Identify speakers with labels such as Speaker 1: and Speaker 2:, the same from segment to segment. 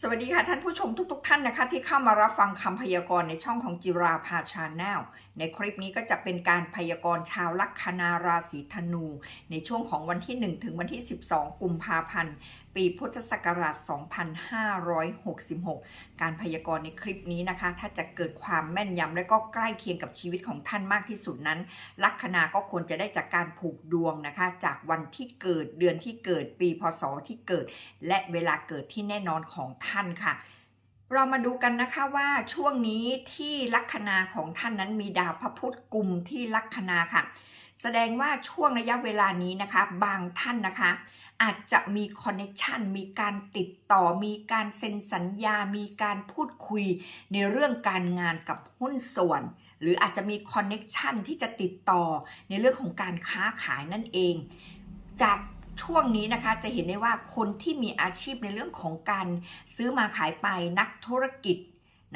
Speaker 1: สวัสดีค่ะท่านผู้ชมทุกๆทท่านนะคะ ที่เข้ามารับฟังคำพยากรณ์ในช่องของจิราภาชาแนลในคลิปนี้ก็จะเป็นการพยากรณ์ชาวลัคนาราศีธนู ในช่วงของวันที่ 1 ถึงวันที่ 12 กุมภาพันธ์ ปีพุทธศักราช 2566 การพยากรณ์ในคลิปนี้นะคะ ถ้าจะเกิดความแม่นยำและก็ใกล้เคียงกับชีวิตของท่านมากที่สุดนั้น ลัคนาก็ควรจะได้จากการผูกดวงนะคะ จากวันที่เกิดเดือนที่เกิดปีพศที่เกิด และเวลาเกิดที่แน่นอนของท่านค่ะ เรามาดูกันนะคะว่าช่วงนี้ที่ลัคนาของท่านนั้นมีดาวพระพุธกลุ่มที่ลัคนาค่ะ แสดงว่าช่วงระยะเวลานี้นะคะ บางท่านนะคะ อาจจะมีคอนเน c ชันมีการติดต่อ มีการเซ็นสัญญา มีการพูดคุยในเรื่องการงานกับหุ้นส่วนหรืออาจจะมีคอนเน c ชันที่จะติดต่อในเรื่องของการค้าขายนั่นเอง จาก ช่วงนี้นะคะจะเห็นได้ว่าคนที่มีอาชีพในเรื่องของการซื้อมาขายไปนักธุรกิจ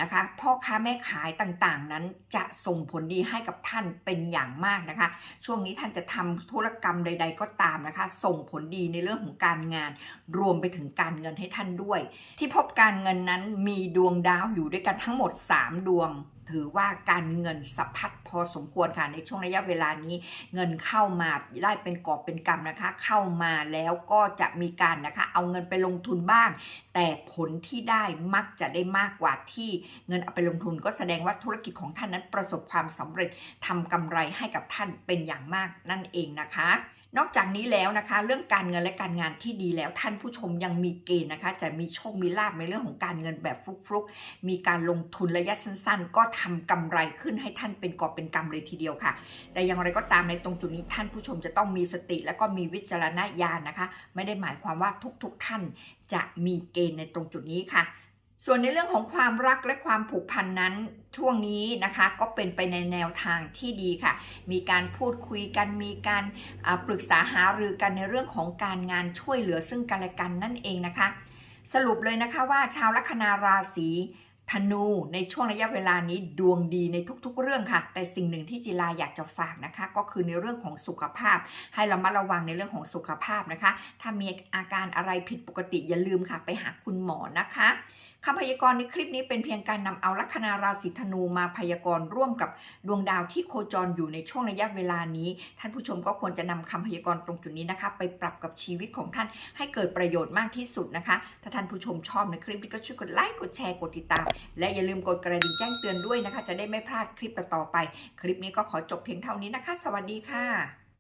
Speaker 1: นะคะพ่อค้าแม่ขายต่างๆ นั้นจะส่งผลดีให้กับท่านเป็นอย่างมากนะคะ ช่วงนี้ท่านจะทำธุรกรรมใด ๆ ก็ตามนะคะ ส่งผลดีในเรื่องของการงาน รวมไปถึงการเงินให้ท่านด้วย ที่พบการเงินนั้นมีดวงดาวอยู่ด้วยกันทั้งหมด 3 ดวง ถือว่าการเงินสะพัดพอสมควรค่ะในช่วงระยะเวลานี้ เงินเข้ามาได้เป็นกอบเป็นกำนะคะ เข้ามาแล้วก็จะมีการนะคะ เอาเงินไปลงทุนบ้าง แต่ผลที่ได้มักจะได้มากกว่าที่เงินเอาไปลงทุน ก็แสดงว่าธุรกิจของท่านนั้นประสบความสำเร็จทำกำไรให้กับท่านเป็นอย่างมากนั่นเองนะคะ นอกจากนี้แล้วนะคะ เรื่องการเงินและการงานที่ดีแล้ว ท่านผู้ชมยังมีเกณฑ์นะคะ จะมีโชคมีลาภในเรื่องของการเงินแบบฟลุกๆ มีการลงทุนระยะสั้นๆ ก็ทำกำไรขึ้นให้ท่านเป็นกอบเป็นกำเลยทีเดียวค่ะ แต่อย่างไรก็ตามในตรงจุดนี้ท่านผู้ชมจะต้องมีสติ และก็มีวิจารณญาณนะคะ ไม่ได้หมายความว่าทุกๆท่านจะมีเกณฑ์ในตรงจุดนี้ค่ะ ส่วนในเรื่องของความรักและความผูกพันนั้นช่วงนี้นะคะก็เป็นไปในแนวทางที่ดีค่ะ มีการพูดคุยกันมีการปรึกษาหารือกันในเรื่องของการงานช่วยเหลือซึ่งกันและกันนั่นเองนะคะ สรุปเลยนะคะว่าชาวลัคนาราศีธนูในช่วงระยะเวลานี้ดวงดีในทุกๆ เรื่องค่ะ แต่สิ่งหนึ่งที่จิลาอยากจะฝากนะคะ ก็คือในเรื่องของสุขภาพ ให้เรามาระวังในเรื่องของสุขภาพนะคะ ถ้ามีอาการอะไรผิดปกติอย่าลืมค่ะ ไปหาคุณหมอนะคะ คำพยากรณ์ในคลิปนี้เป็นเพียงการนำเอาลัคนาราศีธนูมาพยากรณ์ร่วมกับดวงดาวที่โคจรอยู่ในช่วงระยะเวลานี้ ท่านผู้ชมก็ควรจะนำคำพยากรณ์ตรงจุดนี้นะคะ ไปปรับกับชีวิตของท่านให้เกิดประโยชน์มากที่สุดนะคะ ถ้าท่านผู้ชมชอบในคลิปนี้ก็ช่วยกดไลค์กดแชร์กดติดตาม และอย่าลืมกดกระดิ่งแจ้งเตือนด้วยนะคะ จะได้ไม่พลาดคลิปต่อไป คลิปนี้ก็ขอจบเพียงเท่านี้นะคะ สวัสดีค่ะ